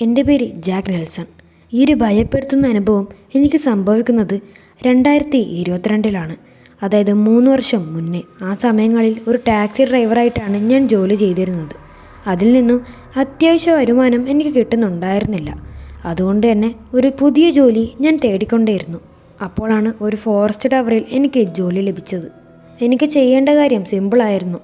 എന്റെ പേര് Jack Nelson. ഈ ഒരു ഭയപ്പെടുത്തുന്ന അനുഭവം എനിക്ക് സംഭവിക്കുന്നത് രണ്ടായിരത്തി ഇരുപത്തിരണ്ടിലാണ്. അതായത് മൂന്ന് വർഷം മുന്നേ ആ സമയങ്ങളിൽ ഒരു ടാക്സി ഡ്രൈവറായിട്ടാണ് ഞാൻ ജോലി ചെയ്തിരുന്നത്. അതിൽ നിന്നും അത്യാവശ്യ വരുമാനം എനിക്ക് കിട്ടുന്നുണ്ടായിരുന്നില്ല. അതുകൊണ്ട് തന്നെ ഒരു പുതിയ ജോലി ഞാൻ തേടിക്കൊണ്ടേയിരുന്നു. അപ്പോഴാണ് ഒരു ഫോറസ്റ്റ് ടവറിൽ എനിക്ക് ജോലി ലഭിച്ചത്. എനിക്ക് ചെയ്യേണ്ട കാര്യം സിമ്പിളായിരുന്നു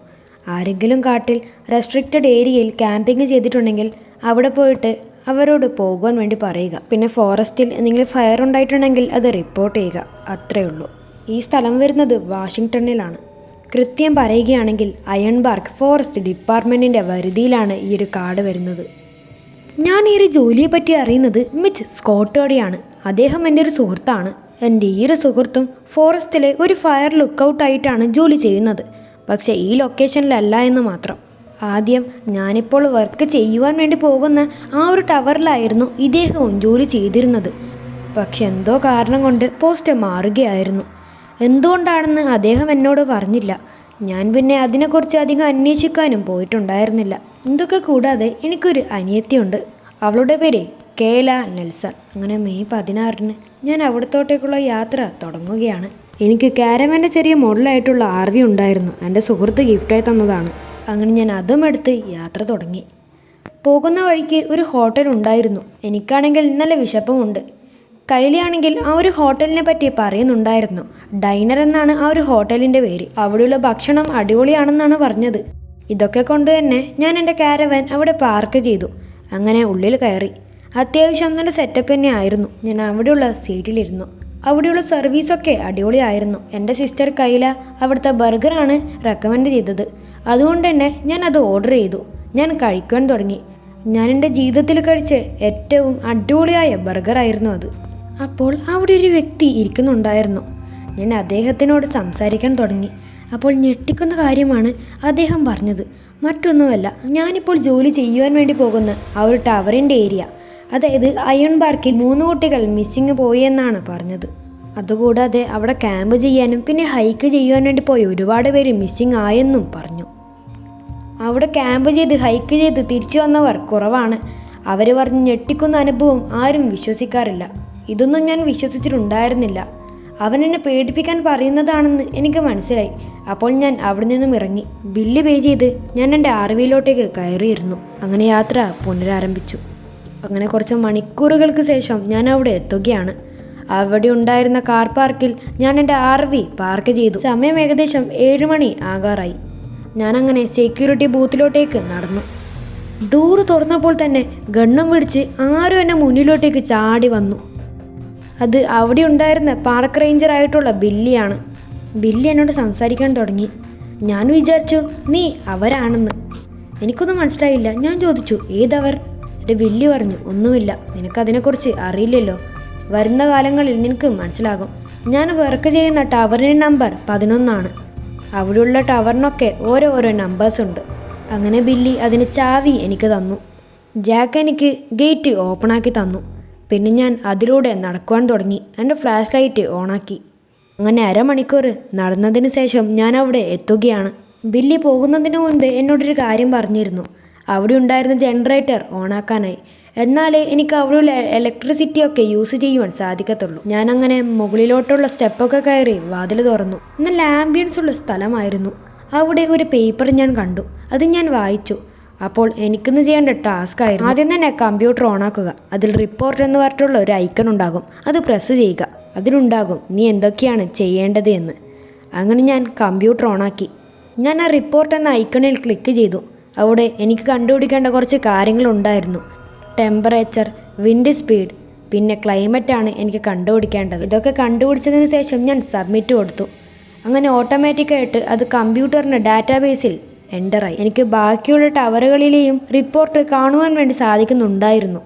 ആരെങ്കിലും കാട്ടിൽ റെസ്ട്രിക്റ്റഡ് ഏരിയയിൽ ക്യാമ്പിംഗ് ചെയ്തിട്ടുണ്ടെങ്കിൽ അവിടെ പോയിട്ട് അവരോട് പോകുവാൻ വേണ്ടി പറയുക. പിന്നെ ഫോറസ്റ്റിൽ എന്തെങ്കിലും ഫയർ ഉണ്ടായിട്ടുണ്ടെങ്കിൽ അത് റിപ്പോർട്ട് ചെയ്യുക. അത്രയേ ഉള്ളൂ. ഈ സ്ഥലം വരുന്നത് വാഷിങ്ടണിലാണ് കൃത്യം പറയുകയാണെങ്കിൽ അയൺബാർക്ക് ഫോറസ്റ്റ് ഡിപ്പാർട്ട്മെന്റിന്റെ വരുതിയിലാണ് ഈ ഒരു കാട് വരുന്നത്. ഞാൻ ഈ ഒരു ജോലിയെ പറ്റി അറിയുന്നത് മിച്ച് സ്കോട്ടോടെയാണ്. അദ്ദേഹം എന്റെ ഒരു സുഹൃത്താണ്. എന്റെ ഈ ഒരു സുഹൃത്തും ഫോറസ്റ്റിലെ ഒരു ഫയർ ലുക്കൗട്ടായിട്ടാണ് ജോലി ചെയ്യുന്നത്. പക്ഷേ ഈ ലൊക്കേഷനിലല്ല എന്ന് മാത്രം. ആദ്യം ഞാനിപ്പോൾ വർക്ക് ചെയ്യുവാൻ വേണ്ടി പോകുന്ന ആ ഒരു ടവറിലായിരുന്നു ഇദ്ദേഹവും ജോലി ചെയ്തിരുന്നത്. പക്ഷെ എന്തോ കാരണം കൊണ്ട് പോസ്റ്റ് മാറുകയായിരുന്നു. എന്തുകൊണ്ടാണെന്ന് അദ്ദേഹം എന്നോട് പറഞ്ഞില്ല. ഞാൻ പിന്നെ അതിനെക്കുറിച്ച് അധികം അന്വേഷിക്കാനും പോയിട്ടുണ്ടായിരുന്നില്ല. ഇതൊക്കെ കൂടാതെ എനിക്കൊരു അനിയത്തിയുണ്ട്. അവളുടെ പേര് കേല നെൽസൺ. അങ്ങനെ മെയ് പതിനാറിന് ഞാൻ അവിടത്തോട്ടേക്കുള്ള യാത്ര തുടങ്ങുകയാണ്. എനിക്ക് കാരവാന്റെ ചെറിയ മോഡലായിട്ടുള്ള ആർ വി ഉണ്ടായിരുന്നു. എന്റെ സുഹൃത്ത് ഗിഫ്റ്റായി തന്നതാണ്. അങ്ങനെ ഞാൻ അതും എടുത്ത് യാത്ര തുടങ്ങി. പോകുന്ന വഴിക്ക് ഒരു ഹോട്ടൽ ഉണ്ടായിരുന്നു. എനിക്കാണെങ്കിൽ നല്ല വിശപ്പുമുണ്ട്. കൈലിയാണെങ്കിൽ ആ ഒരു ഹോട്ടലിനെ പറ്റി പറയുന്നുണ്ടായിരുന്നു. ഡൈനർ എന്നാണ് ആ ഒരു ഹോട്ടലിന്റെ പേര്. അവിടെയുള്ള ഭക്ഷണം അടിപൊളിയാണെന്നാണ് പറഞ്ഞത്. ഇതൊക്കെ കൊണ്ട് തന്നെ ഞാൻ എന്റെ കാരവൻ അവിടെ പാർക്ക് ചെയ്തു. അങ്ങനെ ഉള്ളിൽ കയറി. അത്യാവശ്യം നല്ല സെറ്റപ്പ് തന്നെ ആയിരുന്നു. ഞാൻ അവിടെയുള്ള സീറ്റിലിരുന്നു. അവിടെയുള്ള സർവീസൊക്കെ അടിപൊളിയായിരുന്നു. എന്റെ സിസ്റ്റർ കൈല അവിടുത്തെ ബർഗറാണ് റെക്കമെൻഡ് ചെയ്തത്. അതുകൊണ്ട് തന്നെ ഞാൻ അത് ഓർഡർ ചെയ്തു. ഞാൻ കഴിക്കാൻ തുടങ്ങി. ഞാൻ എന്റെ ജീവിതത്തിൽ കഴിച്ച ഏറ്റവും അടിപൊളിയായ ബർഗറായിരുന്നു അത്. അപ്പോൾ അവിടെ ഒരു വ്യക്തി ഇരിക്കുന്നുണ്ടായിരുന്നു. ഞാൻ അദ്ദേഹത്തിനോട് സംസാരിക്കാൻ തുടങ്ങി. അപ്പോൾ ഞെട്ടിക്കുന്ന കാര്യമാണ് അദ്ദേഹം പറഞ്ഞത്. മറ്റൊന്നുമല്ല ഞാനിപ്പോൾ ജോലി ചെയ്യുവാൻ വേണ്ടി പോകുന്ന ആ ഒരു ടവറിന്റെ ഏരിയ. അതായത് അയൺ പാർക്കിൽ മൂന്ന് കുട്ടികൾ മിസ്സിങ് പോയി എന്നാണ് പറഞ്ഞത്. അതുകൂടാതെ അവിടെ ക്യാമ്പ് ചെയ്യാനും പിന്നെ ഹൈക്ക് ചെയ്യുവാൻ വേണ്ടി പോയി ഒരുപാട് പേര് മിസ്സിങ് ആയെന്നും പറഞ്ഞു. അവിടെ ക്യാമ്പ് ചെയ്ത് ഹൈക്ക് ചെയ്ത് തിരിച്ചു വന്നവർ കുറവാണ്. അവർ പറഞ്ഞ് ഞെട്ടിക്കുന്ന അനുഭവം ആരും വിശ്വസിക്കാറില്ല. ഇതൊന്നും ഞാൻ വിശ്വസിച്ചിട്ടുണ്ടായിരുന്നില്ല. അവൻ എന്നെ പേടിപ്പിക്കാൻ പറയുന്നതാണെന്ന് എനിക്ക് മനസ്സിലായി. അപ്പോൾ ഞാൻ അവിടെ നിന്നും ഇറങ്ങി. ബില്ല് പേ ചെയ്ത് ഞാൻ എന്റെ അറിവിയിലോട്ടേക്ക് കയറിയിരുന്നു. അങ്ങനെ യാത്ര പുനരാരംഭിച്ചു. അങ്ങനെ കുറച്ച് മണിക്കൂറുകൾക്ക് ശേഷം ഞാൻ അവിടെ എത്തുകയാണ്. അവിടെ ഉണ്ടായിരുന്ന കാർ പാർക്കിൽ ഞാൻ എന്റെ ആർ വി പാർക്ക് ചെയ്തു. സമയം ഏകദേശം ഏഴ് മണി ആകാറായി. ഞാനങ്ങനെ സെക്യൂരിറ്റി ബൂത്തിലോട്ടേക്ക് നടന്നു. ഡോറ് തുറന്നപ്പോൾ തന്നെ ഗണ്ണും പിടിച്ച് ആരും എന്നെ മുന്നിലോട്ടേക്ക് ചാടി വന്നു. അത് അവിടെ ഉണ്ടായിരുന്ന പാർക്ക് റേഞ്ചർ ആയിട്ടുള്ള ബില്ലിയാണ്. ബില്ലി എന്നോട് സംസാരിക്കാൻ തുടങ്ങി. ഞാൻ വിചാരിച്ചു നീ അവരാണെന്ന്. എനിക്കൊന്നും മനസ്സിലായില്ല. ഞാൻ ചോദിച്ചു ഏതവർ? എന്റെ ബില്ലി പറഞ്ഞു ഒന്നുമില്ല. നിനക്കതിനെക്കുറിച്ച് അറിയില്ലല്ലോ. വരുന്ന കാലങ്ങളിൽ നിനക്ക് മനസ്സിലാകും. ഞാൻ വർക്ക് ചെയ്യുന്ന ടവറിന്റെ നമ്പർ പതിനൊന്നാണ്. അവിടെയുള്ള ടവറിനൊക്കെ ഓരോ ഓരോ നമ്പേഴ്സ് ഉണ്ട്. അങ്ങനെ ബില്ലി അതിന് ചാവി എനിക്ക് തന്നു. ജാക്ക് എനിക്ക് ഗേറ്റ് ഓപ്പണാക്കി തന്നു. പിന്നെ ഞാൻ അതിലൂടെ നടക്കുവാൻ തുടങ്ങി. എന്റെ ഫ്ലാഷ് ലൈറ്റ് ഓണാക്കി അങ്ങനെ അരമണിക്കൂർ നടന്നതിന് ശേഷം ഞാൻ അവിടെ എത്തുകയാണ്. ബില്ലി പോകുന്നതിന് മുൻപ് എന്നോടൊരു കാര്യം പറഞ്ഞിരുന്നു. അവിടെ ഉണ്ടായിരുന്ന ജനറേറ്റർ ഓണാക്കാനായി എന്നാലേ എനിക്ക് അവിടെയുള്ള ഇലക്ട്രിസിറ്റി ഒക്കെ യൂസ് ചെയ്യുവാൻ സാധിക്കത്തുള്ളൂ. ഞാൻ അങ്ങനെ മുകളിലോട്ടുള്ള സ്റ്റെപ്പൊക്കെ കയറി വാതിൽ തുറന്നു. നല്ല ആംബിയൻസ് ഉള്ള സ്ഥലമായിരുന്നു. അവിടെ ഒരു പേപ്പർ ഞാൻ കണ്ടു. അത് ഞാൻ വായിച്ചു. അപ്പോൾ എനിക്കിന്ന് ചെയ്യേണ്ട ടാസ്ക് ആയിരുന്നു. ആദ്യം തന്നെ കമ്പ്യൂട്ടർ ഓണാക്കുക അതിൽ റിപ്പോർട്ട് എന്ന് പറഞ്ഞിട്ടുള്ള ഒരു ഐക്കൺ ഉണ്ടാകും. അത് പ്രസ് ചെയ്യുക. അതിലുണ്ടാകും. നീ എന്തൊക്കെയാണ് ചെയ്യേണ്ടത് എന്ന്. അങ്ങനെ ഞാൻ കമ്പ്യൂട്ടർ ഓണാക്കി ഞാൻ ആ റിപ്പോർട്ട് എന്ന ഐക്കണിൽ ക്ലിക്ക് ചെയ്തു. അവിടെ എനിക്ക് കണ്ടുപിടിക്കേണ്ട കുറച്ച് കാര്യങ്ങളുണ്ടായിരുന്നു ടെമ്പറേച്ചർ വിൻഡ് സ്പീഡ് പിന്നെ ക്ലൈമറ്റാണ് എനിക്ക് കണ്ടുപിടിക്കേണ്ടത്. ഇതൊക്കെ കണ്ടുപിടിച്ചതിന് ശേഷം ഞാൻ സബ്മിറ്റ് കൊടുത്തു. അങ്ങനെ ഓട്ടോമാറ്റിക്കായിട്ട് അത് കമ്പ്യൂട്ടറിന്റെ ഡാറ്റാബേസിൽ എന്ററായി എനിക്ക് ബാക്കിയുള്ള ടവറുകളിലെയും റിപ്പോർട്ട് കാണുവാൻ വേണ്ടി സാധിക്കുന്നുണ്ടായിരുന്നു.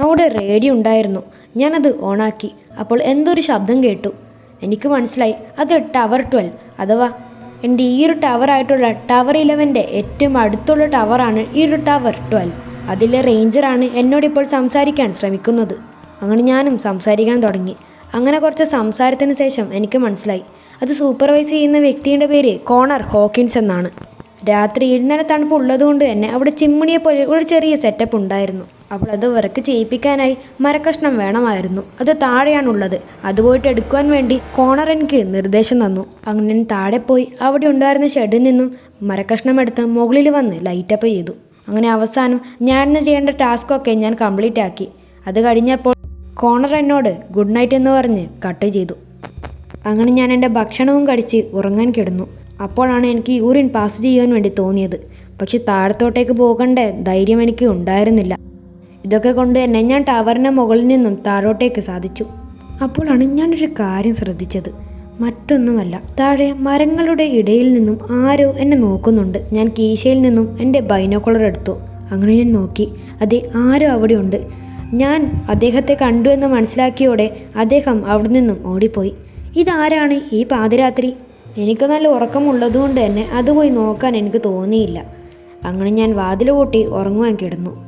അവിടെ റേഡിയോ ഉണ്ടായിരുന്നു. ഞാനത് ഓണാക്കി. അപ്പോൾ എന്തൊരു ശബ്ദം കേട്ടു. എനിക്ക് മനസ്സിലായി. അത് ടവർ ട്വൽവ് അഥവാ എന്റെ ഈ ഒരു ടവറായിട്ടുള്ള ടവർ ഇലവന്റെ ഏറ്റവും അടുത്തുള്ള ടവറാണ് ഈ ഒരു ടവർ ട്വൽവ് അതിലെ റേഞ്ചറാണ് എന്നോടിപ്പോൾ സംസാരിക്കാൻ ശ്രമിക്കുന്നത്. അങ്ങനെ ഞാനും സംസാരിക്കാൻ തുടങ്ങി. അങ്ങനെ കുറച്ച് സംസാരത്തിന് ശേഷം എനിക്ക് മനസ്സിലായി. അത് സൂപ്പർവൈസ് ചെയ്യുന്ന വ്യക്തിയുടെ പേര് കോണർ ഹോക്കിൻസ് എന്നാണ്. രാത്രി ഇന്നലെ തണുപ്പ് ഉള്ളതുകൊണ്ട് തന്നെ അവിടെ ചിമ്മിണിയെ പോലെ ഒരു ചെറിയ സെറ്റപ്പ് ഉണ്ടായിരുന്നു. അപ്പോൾ അത് വർക്ക് ചെയ്യിപ്പിക്കാനായി മരക്കഷ്ണം വേണമായിരുന്നു. അത് താഴെയാണുള്ളത്. അത് പോയിട്ട് എടുക്കുവാൻ വേണ്ടി കോണർ എനിക്ക് നിർദ്ദേശം തന്നു. അങ്ങനെ താഴെ പോയി അവിടെ ഉണ്ടായിരുന്ന ഷെഡിൽ നിന്നും മരക്കഷ്ണം എടുത്ത് മുകളിൽ വന്ന് ലൈറ്റപ്പ് ചെയ്തു. അങ്ങനെ അവസാനം ഞാൻ ചെയ്യേണ്ട ടാസ്കൊക്കെ ഞാൻ കംപ്ലീറ്റ് ആക്കി അത് കഴിഞ്ഞപ്പോൾ കോണർ എന്നോട് ഗുഡ് നൈറ്റ് എന്ന് പറഞ്ഞ് കട്ട് ചെയ്തു. അങ്ങനെ ഞാൻ എന്റെ ഭക്ഷണവും കഴിച്ച് ഉറങ്ങാൻ കിടന്നു. അപ്പോഴാണ് എനിക്ക് യൂറിൻ പാസ് ചെയ്യാൻ വേണ്ടി തോന്നിയത്. പക്ഷെ താഴത്തോട്ടേക്ക് പോകേണ്ട ധൈര്യം എനിക്ക് ഉണ്ടായിരുന്നില്ല. ഇതൊക്കെ കൊണ്ട് തന്നെ ഞാൻ ടവറിന്റെ മുകളിൽ നിന്നും താഴോട്ടേക്ക് സാധിച്ചു. അപ്പോഴാണ് ഞാനൊരു കാര്യം ശ്രദ്ധിച്ചത്. മറ്റൊന്നുമല്ല. താഴെ മരങ്ങളുടെ ഇടയിൽ നിന്നും ആരോ എന്നെ നോക്കുന്നുണ്ട്. ഞാൻ കീശയിൽ നിന്നും എന്റെ ബൈനോക്കുളർ എടുത്തു. അങ്ങനെ ഞാൻ നോക്കി. അതെ ആരോ അവിടെയുണ്ട്. ഞാൻ അദ്ദേഹത്തെ കണ്ടു എന്ന് മനസ്സിലാക്കിയോടെ അദ്ദേഹം അവിടെ നിന്നും ഓടിപ്പോയി. ഇതാരാണ് ഈ പാതിരാത്രി? എനിക്ക് നല്ല ഉറക്കമുള്ളതുകൊണ്ട് തന്നെ അത് പോയി നോക്കാൻ എനിക്ക് തോന്നിയില്ല. അങ്ങനെ ഞാൻ വാതിൽ കൂട്ടി ഉറങ്ങുവാൻ കിടന്നു.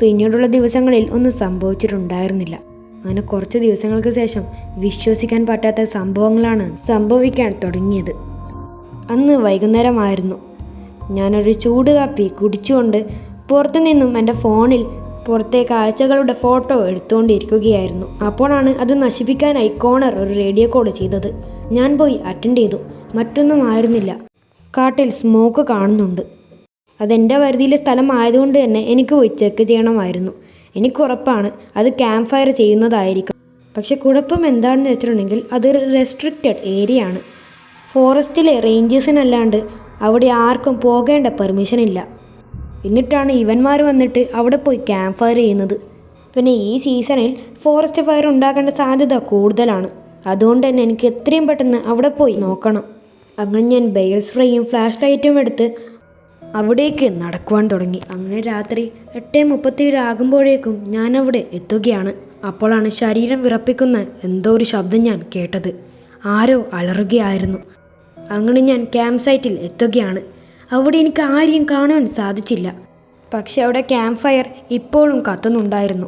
പിന്നീടുള്ള ദിവസങ്ങളിൽ ഒന്നും സംഭവിച്ചിട്ടുണ്ടായിരുന്നില്ല. അങ്ങനെ കുറച്ച് ദിവസങ്ങൾക്ക് ശേഷം വിശ്വസിക്കാൻ പറ്റാത്ത സംഭവങ്ങളാണ് സംഭവിക്കാൻ തുടങ്ങിയത്. അന്ന് വൈകുന്നേരമായിരുന്നു. ഞാനൊരു ചൂട് കാപ്പി കുടിച്ചുകൊണ്ട് പുറത്തു നിന്നും എന്റെ ഫോണിൽ പുറത്തെ കാഴ്ചകളുടെ ഫോട്ടോ എടുത്തുകൊണ്ടിരിക്കുകയായിരുന്നു. അപ്പോഴാണ് അത് നശിപ്പിക്കാനായി കോണർ ഒരു റേഡിയോ കോൾ ചെയ്തത്. ഞാൻ പോയി അറ്റൻഡ് ചെയ്തു. മറ്റൊന്നും ആയിരുന്നില്ല. കാട്ടിൽ സ്മോക്ക് കാണുന്നുണ്ട്. അതെന്റെ പരിധിയിലെ സ്ഥലമായതുകൊണ്ട് തന്നെ എനിക്ക് പോയി ചെക്ക് ചെയ്യണമായിരുന്നു. എനിക്കുറപ്പാണ് അത് ക്യാമ്പ് ഫയർ ചെയ്യുന്നതായിരിക്കും. പക്ഷെ കുഴപ്പം എന്താണെന്ന് വെച്ചിട്ടുണ്ടെങ്കിൽ അതൊരു റെസ്ട്രിക്റ്റഡ് ഏരിയ ആണ്. ഫോറസ്റ്റിലെ റേഞ്ചേഴ്സിനല്ലാണ്ട് അവിടെ ആർക്കും പോകേണ്ട പെർമിഷൻ ഇല്ല. എന്നിട്ടാണ് ഇവന്മാർ വന്നിട്ട് അവിടെ പോയി ക്യാമ്പ് ഫയർ ചെയ്യുന്നത്. പിന്നെ ഈ സീസണിൽ ഫോറസ്റ്റ് ഫയർ ഉണ്ടാക്കേണ്ട സാധ്യത കൂടുതലാണ്. അതുകൊണ്ട് തന്നെ എനിക്ക് എത്രയും പെട്ടെന്ന് അവിടെ പോയി നോക്കണം. അങ്ങനെ ഞാൻ ബെയർ സ്പ്രേയും ഫ്ലാഷ് ലൈറ്റും എടുത്ത് അവിടേക്ക് നടക്കുവാൻ തുടങ്ങി. അങ്ങനെ രാത്രി എട്ട് മുപ്പത്തിയേഴ് ആകുമ്പോഴേക്കും ഞാൻ അവിടെ എത്തുകയാണ്. അപ്പോഴാണ് ശരീരം വിറപ്പിക്കുന്ന എന്തോ ഒരു ശബ്ദം ഞാൻ കേട്ടത്. ആരോ അലറുകയായിരുന്നു. അങ്ങനെ ഞാൻ ക്യാമ്പ് സൈറ്റിൽ എത്തുകയാണ്. അവിടെ എനിക്ക് ആരെയും കാണാൻ സാധിച്ചില്ല. പക്ഷെ അവിടെ ക്യാമ്പ് ഫയർ ഇപ്പോഴും കത്തുന്നുണ്ടായിരുന്നു.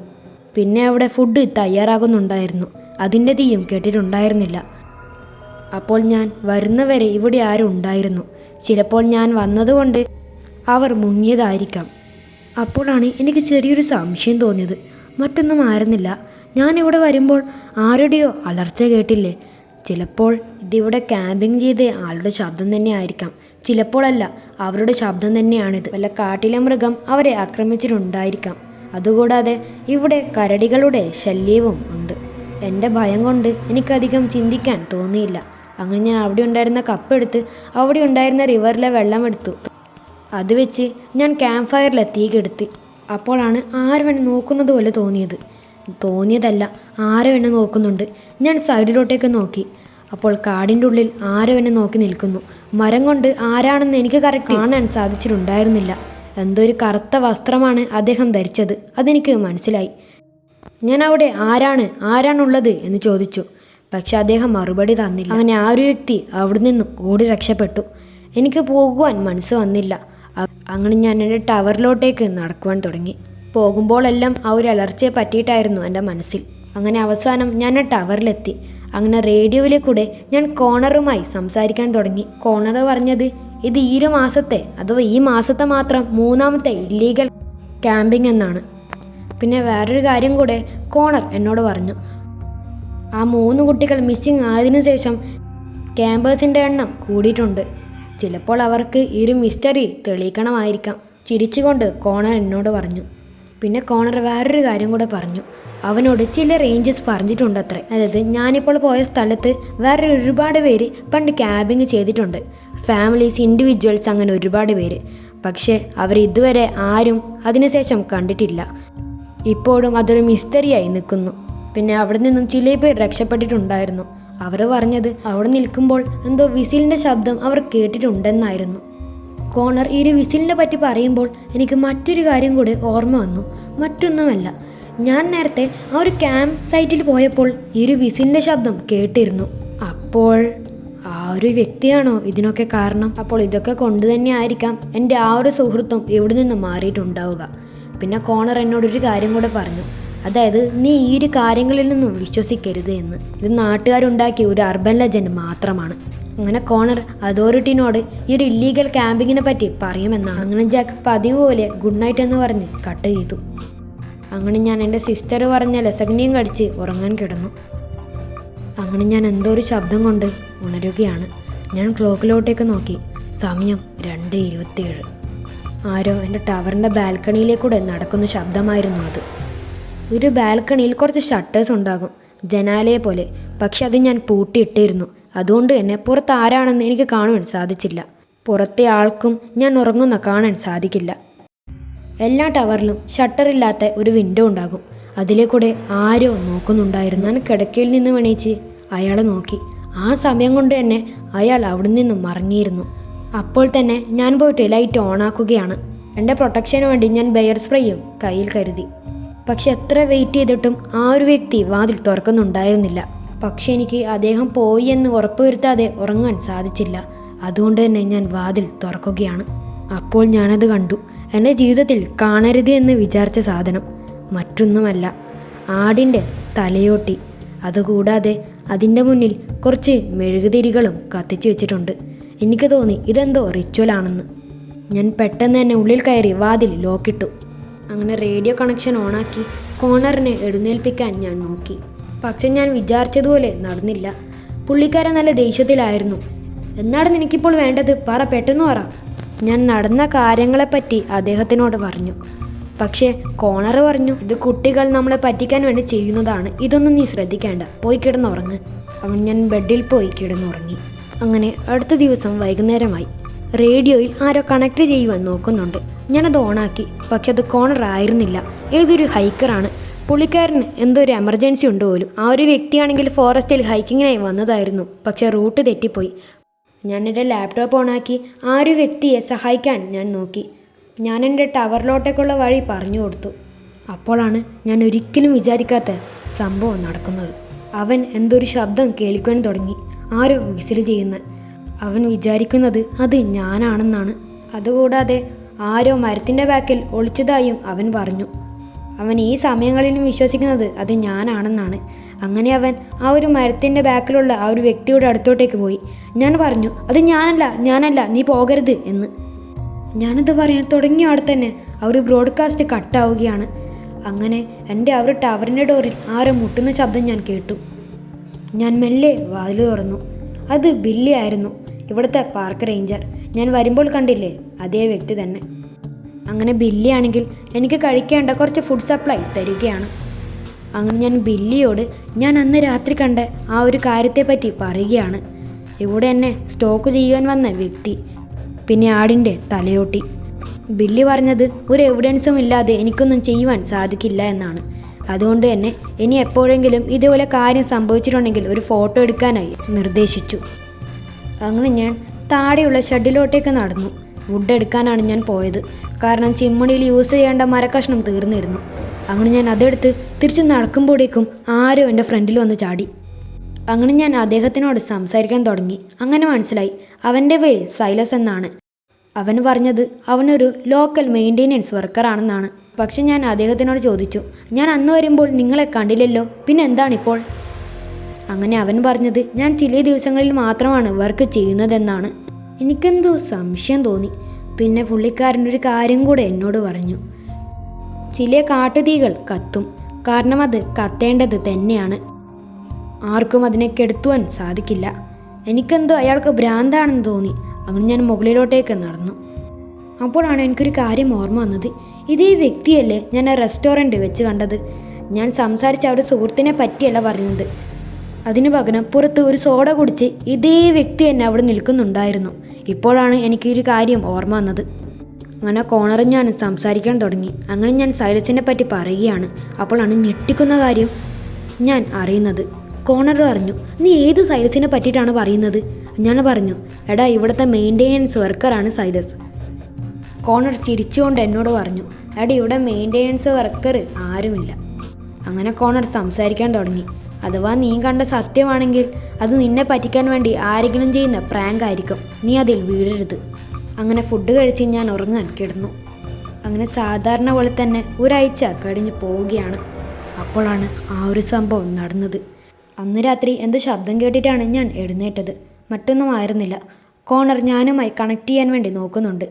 പിന്നെ അവിടെ ഫുഡ് തയ്യാറാകുന്നുണ്ടായിരുന്നു. അതിന്റെ തീയും കേട്ടിട്ടുണ്ടായിരുന്നില്ല. അപ്പോൾ ഞാൻ വരുന്നവരെ ഇവിടെ ആരും ഉണ്ടായിരുന്നു. ചിലപ്പോൾ ഞാൻ വന്നതുകൊണ്ട് അവർ മുങ്ങിയതായിരിക്കാം. അപ്പോഴാണ് എനിക്ക് ചെറിയൊരു സംശയം തോന്നിയത്. മറ്റൊന്നും ആയിരുന്നില്ല. ഞാനിവിടെ വരുമ്പോൾ ആരുടെയോ അലർച്ച കേട്ടില്ലേ? ചിലപ്പോൾ ഇതിവിടെ ക്യാമ്പിംഗ് ചെയ്ത ആളുടെ ശബ്ദം തന്നെ ആയിരിക്കാം ചിലപ്പോഴല്ല അവരുടെ ശബ്ദം തന്നെയാണിത്. വല്ല കാട്ടിലെ മൃഗം അവരെ ആക്രമിച്ചിട്ടുണ്ടായിരിക്കാം. അതുകൂടാതെ ഇവിടെ കരടികളുടെ ശല്യവും ഉണ്ട്. എന്റെ ഭയം കൊണ്ട് എനിക്കധികം ചിന്തിക്കാൻ തോന്നിയില്ല. അങ്ങനെ ഞാൻ അവിടെ ഉണ്ടായിരുന്ന കപ്പെടുത്ത് അവിടെ ഉണ്ടായിരുന്ന റിവറിലെ വെള്ളം എടുത്തു. അത് വെച്ച് ഞാൻ ക്യാമ്പ് ഫയറിൽ തീ അപ്പോഴാണ് ആരും നോക്കുന്നത് പോലെ തോന്നിയത്. തോന്നിയതല്ല ആരോ നോക്കുന്നുണ്ട്. ഞാൻ സൈഡിലോട്ടേക്ക് നോക്കി. അപ്പോൾ കാടിന്റെ ഉള്ളിൽ ആരവനെ നോക്കി നിൽക്കുന്നു. മരം കൊണ്ട് ആരാണെന്ന് എനിക്ക് കറക്റ്റ് കാണാൻ സാധിച്ചിട്ടുണ്ടായിരുന്നില്ല. എന്തോ ഒരു കറുത്ത വസ്ത്രമാണ് അദ്ദേഹം ധരിച്ചത് അതെനിക്ക് മനസ്സിലായി. ഞാൻ അവിടെ ആരാണ് ആരാണുള്ളത് എന്ന് ചോദിച്ചു. പക്ഷെ അദ്ദേഹം മറുപടി തന്നില്ല. അങ്ങനെ ആ ഒരു വ്യക്തി അവിടെ നിന്നും ഓടി രക്ഷപ്പെട്ടു. എനിക്ക് പോകുവാൻ മനസ്സ് വന്നില്ല. അങ്ങനെ ഞാൻ എന്റെ ടവറിലോട്ടേക്ക് നടക്കുവാൻ തുടങ്ങി. പോകുമ്പോഴെല്ലാം ആ ഒരു അലർച്ചയെ പറ്റിയിട്ടായിരുന്നു എന്റെ മനസ്സിൽ. അങ്ങനെ അവസാനം ഞാൻ ആ ടവറിലെത്തി. അങ്ങനെ റേഡിയോയിലെ കൂടെ ഞാൻ കോണറുമായി സംസാരിക്കാൻ തുടങ്ങി. കോണർ പറഞ്ഞത് ഇത് ഈ ഒരു മാസത്തെ അഥവാ ഈ മാസത്തെ മാത്രം മൂന്നാമത്തെ ഇല്ലീഗൽ ക്യാമ്പിംഗ് എന്നാണ്. പിന്നെ വേറൊരു കാര്യം കൂടെ കോണർ എന്നോട് പറഞ്ഞു. ആ മൂന്ന് കുട്ടികൾ മിസ്സിങ് ആയതിനു ശേഷം ക്യാമ്പേഴ്സിന്റെ എണ്ണം കൂടിയിട്ടുണ്ട്. ചിലപ്പോൾ അവർക്ക് ഒരു മിസ്റ്ററി തെളിയിക്കണമായിരിക്കാം. ചിരിച്ചുകൊണ്ട് കോണർ എന്നോട് പറഞ്ഞു. പിന്നെ കോണർ വേറൊരു കാര്യം കൂടെ പറഞ്ഞു. അവനോട് ചില റേഞ്ചസ് പറഞ്ഞിട്ടുണ്ടത്രേ. അതായത് ഞാനിപ്പോൾ പോയ സ്ഥലത്ത് വേറെ ഒരുപാട് പേര് പണ്ട് ക്യാബിങ് ചെയ്തിട്ടുണ്ട്. ഫാമിലീസ് ഇൻഡിവിജ്വൽസ് അങ്ങനെ ഒരുപാട് പേര്. പക്ഷേ അവർ ഇതുവരെ ആരും അതിനുശേഷം കണ്ടിട്ടില്ല. ഇപ്പോഴും അതൊരു മിസ്റ്ററിയായി നിൽക്കുന്നു. പിന്നെ അവിടെ നിന്നും ചില പേർ രക്ഷപ്പെട്ടിട്ടുണ്ടായിരുന്നു. അവർ പറഞ്ഞത് അവിടെ നിൽക്കുമ്പോൾ എന്തോ വിസിലിന്റെ ശബ്ദം അവർ കേട്ടിട്ടുണ്ടെന്നായിരുന്നു. കോണർ ഈ ഒരു വിസിലിനെ പറ്റി പറയുമ്പോൾ എനിക്ക് മറ്റൊരു കാര്യം കൂടി ഓർമ്മ വന്നു. മറ്റൊന്നുമല്ല. ഞാൻ നേരത്തെ ആ ഒരു ക്യാമ്പ് സൈറ്റിൽ പോയപ്പോൾ ഈ ഒരു വിസിലിന്റെ ശബ്ദം കേട്ടിരുന്നു. അപ്പോൾ ആ ഒരു വ്യക്തിയാണോ ഇതിനൊക്കെ കാരണം? അപ്പോൾ ഇതൊക്കെ കൊണ്ട് തന്നെ ആയിരിക്കാം എന്റെ ആ ഒരു സുഹൃത്തും ഇവിടെ നിന്ന് മാറിയിട്ടുണ്ടാവുക. പിന്നെ കോണർ എന്നോടൊരു കാര്യം കൂടെ പറഞ്ഞു. അതായത് നീ ഈ ഒരു കാര്യങ്ങളിൽ നിന്നും വിശ്വസിക്കരുത് എന്ന്. ഇത് നാട്ടുകാരുണ്ടാക്കിയ ഒരു അർബൻ ലെജൻഡ് മാത്രമാണ്. അങ്ങനെ കോണർ അതോറിറ്റിനോട് ഈ ഒരു ഇല്ലീഗൽ ക്യാമ്പിങ്ങിനെ പറ്റി പറയുമെന്നാണ്. അങ്ങനെ ജാക്ക് പതിവ് പോലെ ഗുഡ് നൈറ്റ് എന്ന് പറഞ്ഞ് കട്ട് ചെയ്തു. അങ്ങനെ ഞാൻ എന്റെ സിസ്റ്റർ പറഞ്ഞ ലസഗ്നിയും കടിച്ച് ഉറങ്ങാൻ കിടന്നു. അങ്ങനെ ഞാൻ എന്തോ ഒരു ശബ്ദം കൊണ്ട് ഉണരുകയാണ്. ഞാൻ ക്ലോക്കിലോട്ടേക്ക് നോക്കി. സമയം രണ്ട് ഇരുപത്തിയേഴ്. ആരോ എന്റെ ടവറിന്റെ ബാൽക്കണിയിലേക്കൂടെ നടക്കുന്ന ശബ്ദമായിരുന്നു അത്. ഒരു ബാൽക്കണിയിൽ കുറച്ച് ഷട്ടേഴ്സ് ഉണ്ടാകും ജനാലയെ പോലെ. പക്ഷെ അത് ഞാൻ പൂട്ടിയിട്ടിരുന്നു. അതുകൊണ്ട് തന്നെ പുറത്ത് ആരാണെന്ന് എനിക്ക് കാണുവാൻ സാധിച്ചില്ല. പുറത്തെ ആൾക്കും ഞാൻ ഉറങ്ങുന്ന കാണാൻ സാധിക്കില്ല. എല്ലാ ടവറിലും ഷട്ടറില്ലാത്ത ഒരു വിൻഡോ ഉണ്ടാകും. അതിലെ കൂടെ ആരോ നോക്കുന്നുണ്ടായിരുന്നു ഞാൻ കിടക്കയിൽ നിന്ന് എണീച്ച് അയാളെ നോക്കി. ആ സമയം കൊണ്ട് തന്നെ അയാൾ അവിടെ നിന്നും മറങ്ങിയിരുന്നു അപ്പോൾ തന്നെ ഞാൻ പോയിട്ട് ലൈറ്റ് ഓണാക്കുകയാണ് എന്റെ പ്രൊട്ടക്ഷന് വേണ്ടി ഞാൻ ബെയർ സ്പ്രേയും കയ്യിൽ കരുതി. പക്ഷെ എത്ര വെയിറ്റ് ചെയ്തിട്ടും ആ ഒരു വ്യക്തി വാതിൽ തുറക്കുന്നുണ്ടായിരുന്നില്ല. പക്ഷെ എനിക്ക് അദ്ദേഹം പോയി എന്ന് ഉറപ്പുവരുത്താതെ ഉറങ്ങാൻ സാധിച്ചില്ല. അതുകൊണ്ട് തന്നെ ഞാൻ വാതിൽ തുറക്കുകയാണ്. അപ്പോൾ ഞാനത് കണ്ടു. എന്റെ ജീവിതത്തിൽ കാണരുത് എന്ന് വിചാരിച്ച സാധനം മറ്റൊന്നുമല്ല. ആടിന്റെ തലയോട്ടി. അതുകൂടാതെ അതിന്റെ മുന്നിൽ കുറച്ച് മെഴുകുതിരികളും കത്തിച്ചു വെച്ചിട്ടുണ്ട്. എനിക്ക് തോന്നി ഇതെന്തോ റിച്വലാണെന്ന് ഞാൻ പെട്ടെന്ന് തന്നെ ഉള്ളിൽ കയറി വാതിൽ ലോക്കിട്ടു അങ്ങനെ റേഡിയോ കണക്ഷൻ ഓണാക്കി കോണറിനെ എഴുന്നേൽപ്പിക്കാൻ ഞാൻ നോക്കി. പക്ഷെ ഞാൻ വിചാരിച്ചതുപോലെ നടന്നില്ല. പുള്ളിക്കാരൻ നല്ല ദേഷ്യത്തിലായിരുന്നു. എന്നാണ് നിനക്കിപ്പോൾ വേണ്ടത്? പറ പെട്ടെന്ന് പറ. ഞാൻ നടന്ന കാര്യങ്ങളെപ്പറ്റി അദ്ദേഹത്തിനോട് പറഞ്ഞു. പക്ഷേ കോണർ പറഞ്ഞു ഇത് കുട്ടികൾ നമ്മളെ പറ്റിക്കാൻ വേണ്ടി ചെയ്യുന്നതാണ്. ഇതൊന്നും നീ ശ്രദ്ധിക്കേണ്ട. പോയി കിടന്നുറങ്ങ്. അങ്ങനെ ഞാൻ ബെഡിൽ പോയി കിടന്നുറങ്ങി. അങ്ങനെ അടുത്ത ദിവസം വൈകുന്നേരമായി. റേഡിയോയിൽ ആരോ കണക്ട് ചെയ്യുവാൻ നോക്കുന്നുണ്ട്. ഞാനത് ഓണാക്കി. പക്ഷെ അത് കോണർ ആയിരുന്നില്ല. ഏതൊരു ഹൈക്കറാണ്? പുള്ളിക്കാരന് എന്തോ ഒരു എമർജൻസി ഉണ്ട് പോലും. ആ ഒരു വ്യക്തിയാണെങ്കിൽ ഫോറസ്റ്റിൽ ഹൈക്കിങ്ങിനായി വന്നതായിരുന്നു. പക്ഷെ റൂട്ട് തെറ്റിപ്പോയി. ഞാൻ എന്റെ ലാപ്ടോപ്പ് ഓണാക്കി. ആ ഒരു വ്യക്തിയെ സഹായിക്കാൻ ഞാൻ നോക്കി. ഞാൻ എന്റെ ടവറിലോട്ടേക്കുള്ള വഴി പറഞ്ഞു കൊടുത്തു. അപ്പോഴാണ് ഞാൻ ഒരിക്കലും വിചാരിക്കാത്ത സംഭവം നടക്കുന്നത്. അവൻ എന്തൊരു ശബ്ദം കേൾക്കുവാൻ തുടങ്ങി. ആരോ വിസിൽ ചെയ്യുന്ന. അവൻ വിചാരിക്കുന്നത് അത് ഞാനാണെന്നാണ്. അതുകൂടാതെ ആരോ മരത്തിന്റെ ബാക്കിൽ ഒളിച്ചതായും അവൻ പറഞ്ഞു. അവൻ ഈ സമയങ്ങളിലും വിശ്വസിക്കുന്നത് അത് ഞാനാണെന്നാണ്. അങ്ങനെ അവൻ ആ ഒരു മരത്തിന്റെ ബാക്കിലുള്ള ആ ഒരു വ്യക്തിയുടെ അടുത്തോട്ടേക്ക് പോയി. ഞാൻ പറഞ്ഞു അത് ഞാനല്ല ഞാനല്ല നീ പോകരുത് എന്ന്. ഞാനത് പറയാൻ തുടങ്ങിയ അവിടെ തന്നെ ആ ഒരു ബ്രോഡ്കാസ്റ്റ് കട്ടാവുകയാണ്. അങ്ങനെ എന്റെ ആ ഒരു ടവറിന്റെ ഡോറിൽ ആരോ മുട്ടുന്ന ശബ്ദം ഞാൻ കേട്ടു. ഞാൻ മെല്ലെ വാതിൽ തുറന്നു. അത് ബില്ലി ആയിരുന്നു ഇവിടുത്തെ പാർക്ക് റേഞ്ചർ. ഞാൻ വരുമ്പോൾ കണ്ടില്ലേ? അതേ വ്യക്തി തന്നെ. അങ്ങനെ ബില്ലിയാണെങ്കിൽ എനിക്ക് കഴിക്കേണ്ട കുറച്ച് ഫുഡ് സപ്ലൈ തരികയാണ്. അങ്ങനെ ഞാൻ ബില്ലിയോട് ഞാൻ അന്ന് രാത്രി കണ്ട ആ ഒരു കാര്യത്തെപ്പറ്റി പറയുകയാണ്. ഇവിടെ എന്നെ സ്റ്റോക്ക് ചെയ്യുവാൻ വന്ന വ്യക്തി പിന്നെ ആടിന്റെ തലയോട്ടി. ബില്ലി പറഞ്ഞത് ഒരു എവിഡൻസും ഇല്ലാതെ എനിക്കൊന്നും ചെയ്യുവാൻ സാധിക്കില്ല എന്നാണ്. അതുകൊണ്ട് തന്നെ ഇനി എപ്പോഴെങ്കിലും ഇതുപോലെ കാര്യം സംഭവിച്ചിട്ടുണ്ടെങ്കിൽ ഒരു ഫോട്ടോ എടുക്കാനായി നിർദ്ദേശിച്ചു. അങ്ങനെ ഞാൻ താഴെയുള്ള ഷെഡിലോട്ടേക്ക് നടന്നു. വുഡ് എടുക്കാനാണ് ഞാൻ പോയത്. കാരണം ചിമ്മണിയിൽ യൂസ് ചെയ്യേണ്ട മരക്കഷ്ണം തീർന്നിരുന്നു. അങ്ങനെ ഞാൻ അതെടുത്ത് തിരിച്ച് നടക്കുമ്പോഴേക്കും ആരോ എന്റെ ഫ്രണ്ടിൽ വന്ന് ചാടി. അങ്ങനെ ഞാൻ അദ്ദേഹത്തിനോട് സംസാരിക്കാൻ തുടങ്ങി. അങ്ങനെ മനസ്സിലായി അവന്റെ പേര് സൈലസ് എന്നാണ്. അവൻ പറഞ്ഞത് അവനൊരു ലോക്കൽ മെയിന്റെനൻസ് വർക്കറാണെന്നാണ്. പക്ഷെ ഞാൻ അദ്ദേഹത്തിനോട് ചോദിച്ചു ഞാൻ അന്ന് വരുമ്പോൾ നിങ്ങളെ കണ്ടില്ലല്ലോ? പിന്നെ എന്താണിപ്പോൾ അങ്ങനെ അവൻ പറഞ്ഞത് ഞാൻ ചില ദിവസങ്ങളിൽ മാത്രമാണ് വർക്ക് ചെയ്യുന്നതെന്നാണ്. എനിക്കെന്തോ സംശയം തോന്നി. പിന്നെ പുള്ളിക്കാരൻ ഒരു കാര്യം കൂടെ എന്നോട് പറഞ്ഞു. ചില കാട്ടുതീകൾ കത്തും. കാരണം അത് കത്തേണ്ടത് തന്നെയാണ്. ആർക്കും അതിനെ കെടുത്തുവാൻ സാധിക്കില്ല. എനിക്കെന്തോ അയാൾക്ക് ഭ്രാന്താണെന്ന് തോന്നി. അങ്ങനെ ഞാൻ മുകളിലോട്ടേക്ക് നടന്നു. അപ്പോഴാണ് എനിക്കൊരു കാര്യം ഓർമ്മ വന്നത്. ഇതേ വ്യക്തിയല്ലേ ഞാൻ ആ റെസ്റ്റോറന്റ് വെച്ച് കണ്ടത്? ഞാൻ സംസാരിച്ച ഒരു സുഹൃത്തിനെ പറ്റിയല്ല പറഞ്ഞത്. അതിനു പകരം പുറത്ത് ഒരു സോഡ കുടിച്ച് ഇതേ വ്യക്തി തന്നെ അവിടെ നിൽക്കുന്നുണ്ടായിരുന്നു. ഇപ്പോഴാണ് എനിക്ക് ഒരു കാര്യം ഓർമ്മ വന്നത്. അങ്ങനെ കോണറിൽ ഞാൻ സംസാരിക്കാൻ തുടങ്ങി. അങ്ങനെ ഞാൻ സൈലസിനെ പറ്റി പറയുകയാണ്. അപ്പോഴാണ് ഞെട്ടിക്കുന്ന കാര്യം ഞാൻ അറിയുന്നത്. കോണർ പറഞ്ഞു നീ ഏത് സൈലസിനെ പറ്റിയിട്ടാണ് പറയുന്നത്? ഞാൻ പറഞ്ഞു എടാ ഇവിടുത്തെ മെയിന്റെനൻസ് വർക്കറാണ് സൈലസ്. കോണർ ചിരിച്ചുകൊണ്ട് എന്നോട് പറഞ്ഞു എടാ ഇവിടെ മെയിന്റെനൻസ് വർക്കർ ആരുമില്ല. അങ്ങനെ കോണർ സംസാരിക്കാൻ തുടങ്ങി. അഥവാ നീ കണ്ട സത്യമാണെങ്കിൽ അത് നിന്നെ പറ്റിക്കാൻ വേണ്ടി ആരെങ്കിലും ചെയ്യുന്ന പ്രാങ്ക് ആയിരിക്കും നീ അതിൽ വീഴരുത്. അങ്ങനെ ഫുഡ് കഴിച്ച് ഞാൻ ഉറങ്ങാൻ കിടന്നു. അങ്ങനെ സാധാരണ പോലെ തന്നെ ഒരാഴ്ച കഴിഞ്ഞ് പോവുകയാണ്. അപ്പോഴാണ് ആ ഒരു സംഭവം നടന്നത്. അന്ന് രാത്രി എന്ത് ശബ്ദം കേട്ടിട്ടാണ് ഞാൻ എഴുന്നേറ്റത്? മറ്റൊന്നും ആയിരുന്നില്ല. കോണർ ഞാനുമായി കണക്ട് ചെയ്യാൻ വേണ്ടി നോക്കുന്നുണ്ട്.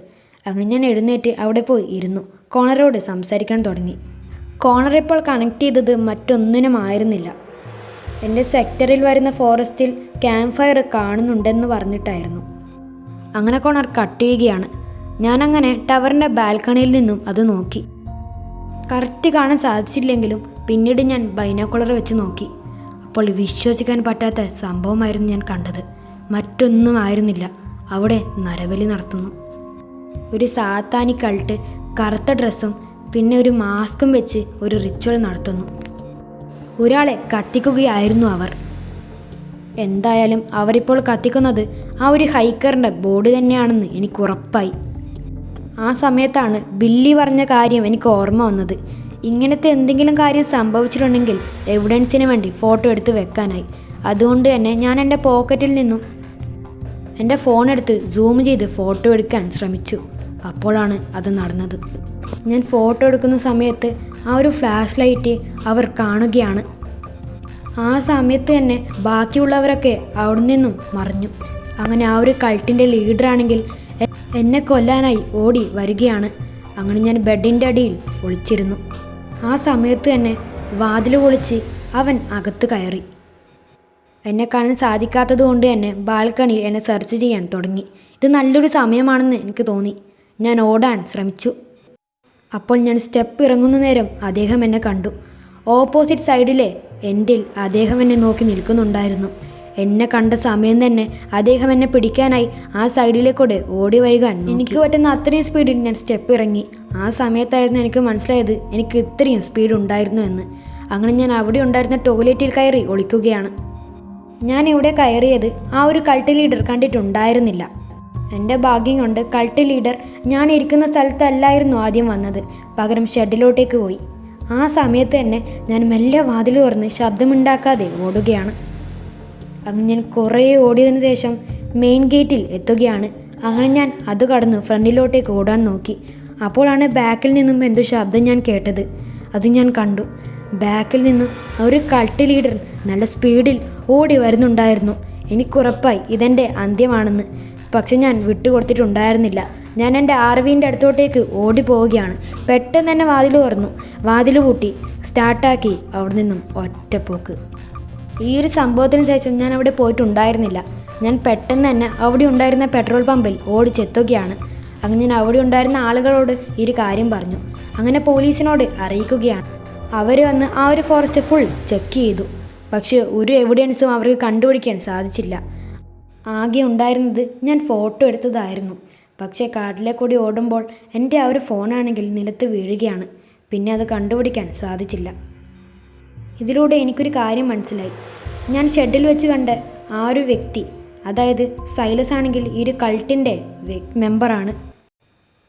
അങ്ങനെ ഞാൻ എഴുന്നേറ്റ് അവിടെ പോയി ഇരുന്നു. കോണറോട് സംസാരിക്കാൻ തുടങ്ങി. കോണർ ഇപ്പോൾ കണക്ട് ചെയ്തത് മറ്റൊന്നിനുമായിരുന്നില്ല എന്റെ സെക്ടറിൽ വരുന്ന ഫോറസ്റ്റിൽ ക്യാമ്പ് ഫയർ കാണുന്നുണ്ടെന്ന് പറഞ്ഞിട്ടായിരുന്നു. അങ്ങനെ കോണർ കട്ട് ചെയ്യുകയാണ്. ഞാനങ്ങനെ ടവറിന്റെ ബാൽക്കണിയിൽ നിന്നും അത് നോക്കി. കറക്റ്റ് കാണാൻ സാധിച്ചില്ലെങ്കിലും പിന്നീട് ഞാൻ ബൈനോക്കുളർ വെച്ച് നോക്കി. അപ്പോൾ വിശ്വസിക്കാൻ പറ്റാത്ത സംഭവമായിരുന്നു ഞാൻ കണ്ടത്. മറ്റൊന്നും ആയിരുന്നില്ല. അവിടെ നരബലി നടത്തുന്നു. ഒരു സാത്താനി കറുത്ത ഡ്രസ്സും പിന്നെ ഒരു മാസ്കും വെച്ച് ഒരു റിച്വൽ നടത്തുന്നു. ഒരാളെ കത്തിക്കുകയായിരുന്നു അവർ. എന്തായാലും അവരിപ്പോൾ കത്തിക്കുന്നത് ആ ഒരു ഹൈക്കറിന്റെ ബോർഡ് തന്നെയാണെന്ന് എനിക്ക് ഉറപ്പായി. ആ സമയത്താണ് ബില്ലി പറഞ്ഞ കാര്യം എനിക്ക് ഓർമ്മ വന്നത്. ഇങ്ങനത്തെ എന്തെങ്കിലും കാര്യം സംഭവിച്ചിട്ടുണ്ടെങ്കിൽ എവിഡൻസിന് വേണ്ടി ഫോട്ടോ എടുത്ത് വെക്കാനായി. അതുകൊണ്ട് തന്നെ ഞാൻ എന്റെ പോക്കറ്റിൽ നിന്നും എന്റെ ഫോൺ എടുത്ത് സൂം ചെയ്ത് ഫോട്ടോ എടുക്കാൻ ശ്രമിച്ചു. അപ്പോഴാണ് അത് നടന്നത്. ഞാൻ ഫോട്ടോ എടുക്കുന്ന സമയത്ത് ആ ഒരു ഫ്ലാഷ് ലൈറ്റ് അവർ കാണുകയാണ്. ആ സമയത്ത് തന്നെ ബാക്കിയുള്ളവരൊക്കെ അവിടെ നിന്നും മറിഞ്ഞു. അങ്ങനെ ആ ഒരു കൾട്ടിന്റെ ലീഡറാണെങ്കിൽ എന്നെ കൊല്ലാനായി ഓടി വരികയാണ്. അങ്ങനെ ഞാൻ ബെഡിന്റെ അടിയിൽ ഒളിച്ചിരുന്നു. ആ സമയത്ത് തന്നെ വാതിൽ പൊളിച്ച് അവൻ അകത്ത് കയറി. എന്നെ കാണാൻ സാധിക്കാത്തത് കൊണ്ട് തന്നെ ബാൽക്കണിയിൽ എന്നെ സെർച്ച് ചെയ്യാൻ തുടങ്ങി. ഇത് നല്ലൊരു സമയമാണെന്ന് എനിക്ക് തോന്നി. ഞാൻ ഓടാൻ ശ്രമിച്ചു. അപ്പോൾ ഞാൻ സ്റ്റെപ്പ് ഇറങ്ങുന്ന നേരം അദ്ദേഹം എന്നെ കണ്ടു. ഓപ്പോസിറ്റ് സൈഡിലെ എൻഡിൽ അദ്ദേഹം എന്നെ നോക്കി നിൽക്കുന്നുണ്ടായിരുന്നു. എന്നെ കണ്ട സമയം തന്നെ അദ്ദേഹം എന്നെ പിടിക്കാനായി ആ സൈഡിലേക്കൂടെ ഓടി വരിക എനിക്ക് പറ്റുന്ന അത്രയും സ്പീഡിൽ ഞാൻ സ്റ്റെപ്പ് ഇറങ്ങി. ആ സമയത്തായിരുന്നു എനിക്ക് മനസ്സിലായത് എനിക്ക് ഇത്രയും സ്പീഡ് ഉണ്ടായിരുന്നു എന്ന്. അങ്ങനെ ഞാൻ അവിടെ ഉണ്ടായിരുന്ന ടോയ്ലറ്റിൽ കയറി ഒളിക്കുകയാണ്. ഞാൻ ഇവിടെ കയറിയത് ആ ഒരു കൾട്ട് ലീഡർ കണ്ടിട്ടുണ്ടായിരുന്നില്ല. എന്റെ ഭാഗ്യം കൊണ്ട് കൾട്ട് ലീഡർ ഞാൻ ഇരിക്കുന്ന സ്ഥലത്തല്ലായിരുന്നു ആദ്യം വന്നത്. പകരം ഷെഡിലോട്ടേക്ക് പോയി. ആ സമയത്ത് തന്നെ ഞാൻ മെല്ലെ വാതിൽ തുറന്ന് ശബ്ദമുണ്ടാക്കാതെ ഓടുകയാണ്. അങ്ങനെ ഞാൻ കുറേ ഓടിയതിന് ശേഷം മെയിൻ ഗേറ്റിൽ എത്തുകയാണ്. അങ്ങനെ ഞാൻ അത് കടന്ന് ഫ്രണ്ടിലോട്ടേക്ക് ഓടാൻ നോക്കി. അപ്പോഴാണ് ബാക്കിൽ നിന്നും എന്തോ ശബ്ദം ഞാൻ കേട്ടത്. അത് ഞാൻ കണ്ടു. ബാക്കിൽ നിന്നും ഒരു കൾട്ട് ലീഡർ നല്ല സ്പീഡിൽ ഓടി വരുന്നുണ്ടായിരുന്നു. എനിക്കുറപ്പായി ഇതെന്റെ അന്ത്യമാണെന്ന്. പക്ഷെ ഞാൻ വിട്ടുകൊടുത്തിട്ടുണ്ടായിരുന്നില്ല. ഞാൻ എന്റെ ആർവിന്റെ അടുത്തോട്ടേക്ക് ഓടി പോവുകയാണ് പെട്ടെന്ന് തന്നെ വാതിൽ തുറന്നു. വാതിൽ പൂട്ടി. സ്റ്റാർട്ടാക്കി അവിടെ നിന്നും ഒറ്റപ്പോക്ക്. ഈ ഒരു സംഭവത്തിന് ശേഷം ഞാൻ അവിടെ പോയിട്ടുണ്ടായിരുന്നില്ല. ഞാൻ പെട്ടെന്ന് തന്നെ അവിടെ ഉണ്ടായിരുന്ന പെട്രോൾ പമ്പിൽ ഓടിച്ചെത്തുകയാണ്. അങ്ങനെ ഞാൻ അവിടെ ഉണ്ടായിരുന്ന ആളുകളോട് ഈ ഒരു കാര്യം പറഞ്ഞു. അങ്ങനെ പോലീസിനോട് അറിയിക്കുകയാണ്. അവർ വന്ന് ആ ഒരു ഫോറസ്റ്റ് ഫുൾ ചെക്ക് ചെയ്തു. പക്ഷേ ഒരു എവിഡൻസും അവർക്ക് കണ്ടുപിടിക്കാൻ സാധിച്ചില്ല. ആകെ ഉണ്ടായിരുന്നത് ഞാൻ ഫോട്ടോ എടുത്തതായിരുന്നു. പക്ഷേ കാട്ടിലെ കൂടി ഓടുമ്പോൾ എന്റെ ആ ഒരു ഫോണാണെങ്കിൽ നിലത്ത് വീഴുകയാണ്. പിന്നെ അത് കണ്ടുപിടിക്കാൻ സാധിച്ചില്ല. ഇതിലൂടെ എനിക്കൊരു കാര്യം മനസ്സിലായി. ഞാൻ ഷെഡിൽ വെച്ച് കണ്ട ആ ഒരു വ്യക്തി അതായത് സൈലസ് ആണെങ്കിൽ ഈ ഒരു കൾട്ടിന്റെ മെമ്പറാണ്.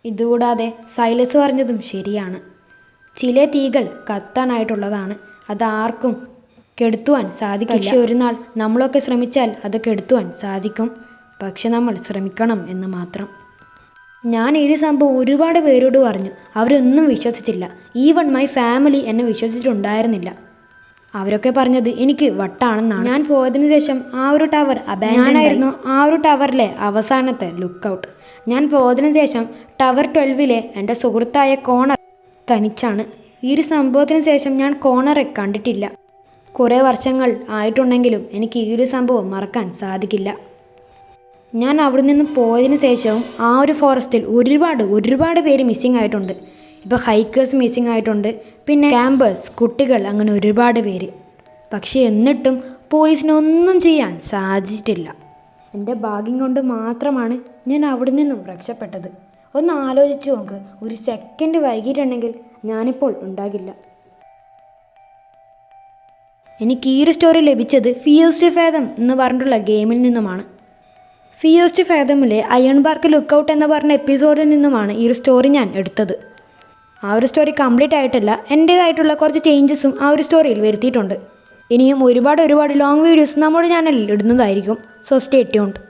ഇതുകൂടാതെ സൈലസ് പറഞ്ഞതും ശരിയാണ്. ചില തീകൾ കത്താനായിട്ടുള്ളതാണ്. അത് ആർക്കും കെടുത്തുവാൻ സാധിക്കില്ല. പക്ഷെ ഒരു നാൾ നമ്മളൊക്കെ ശ്രമിച്ചാൽ അത് കെടുത്തുവാൻ സാധിക്കും. പക്ഷെ നമ്മൾ ശ്രമിക്കണം എന്ന് മാത്രം. ഞാൻ ഈ സംഭവം ഒരുപാട് പേരോട് പറഞ്ഞു. അവരൊന്നും വിശ്വസിച്ചില്ല. ഈവൺ മൈ ഫാമിലി എന്നെ വിശ്വസിച്ചിട്ടുണ്ടായിരുന്നില്ല. അവരൊക്കെ പറഞ്ഞത് എനിക്ക് വട്ടാണെന്നാണ്. ഞാൻ പോയതിനു ശേഷം ആ ഒരു ടവർ ഞാനായിരുന്നു ആ ഒരു ടവറിലെ അവസാനത്തെ ലുക്കൗട്ട്. ഞാൻ പോയതിനു ശേഷം ടവർ ട്വൽവിലെ എന്റെ സുഹൃത്തായ കോണർ തനിച്ചാണ്. ഈ ഒരു സംഭവത്തിന് ശേഷം ഞാൻ കോണറെ കണ്ടിട്ടില്ല. കുറേ വർഷങ്ങൾ ആയിട്ടുണ്ടെങ്കിലും എനിക്ക് ഈ ഒരു സംഭവം മറക്കാൻ സാധിക്കില്ല. ഞാൻ അവിടെ നിന്ന് പോയതിന് ശേഷവും ആ ഒരു ഫോറസ്റ്റിൽ ഒരുപാട് ഒരുപാട് പേര് മിസ്സിംഗ് ആയിട്ടുണ്ട്. ഇപ്പോൾ ഹൈക്കേഴ്സ് മിസ്സിംഗ് ആയിട്ടുണ്ട്. പിന്നെ ക്യാമ്പേഴ്സ് കുട്ടികൾ അങ്ങനെ ഒരുപാട് പേര്. പക്ഷേ എന്നിട്ടും പോലീസിനൊന്നും ചെയ്യാൻ സാധിച്ചിട്ടില്ല. എന്റെ ഭാഗ്യം കൊണ്ട് മാത്രമാണ് ഞാൻ അവിടെ നിന്നും രക്ഷപ്പെട്ടത്. ഒന്ന് ആലോചിച്ച് നോക്ക് ഒരു സെക്കൻഡ് വൈകിട്ടുണ്ടെങ്കിൽ ഞാനിപ്പോൾ ഉണ്ടാകില്ല. എനിക്ക് ഈ ഒരു സ്റ്റോറി ലഭിച്ചത് ഫിയോസ്റ്റ് ഫേദം എന്ന് പറഞ്ഞിട്ടുള്ള ഗെയിമിൽ നിന്നുമാണ്. ഫിയോസ്റ്റ് ഫേദമിലെ അയൺ ബാർക്ക് ലുക്കൗട്ട് എന്ന് പറഞ്ഞ എപ്പിസോഡിൽ നിന്നുമാണ് ഈ ഒരു സ്റ്റോറി ഞാൻ എടുത്തത്. ആ ഒരു സ്റ്റോറി കംപ്ലീറ്റ് ആയിട്ടല്ല എന്റേതായിട്ടുള്ള കുറച്ച് ചേഞ്ചസും ആ ഒരു സ്റ്റോറിയിൽ വരുത്തിയിട്ടുണ്ട്. ഇനിയും ഒരുപാട് ഒരുപാട് ലോങ് വീഡിയോസ് നമ്മുടെ ചാനലിൽ ഇടുന്നതായിരിക്കും സോ സ്റ്റേ ട്യൂൺഡ്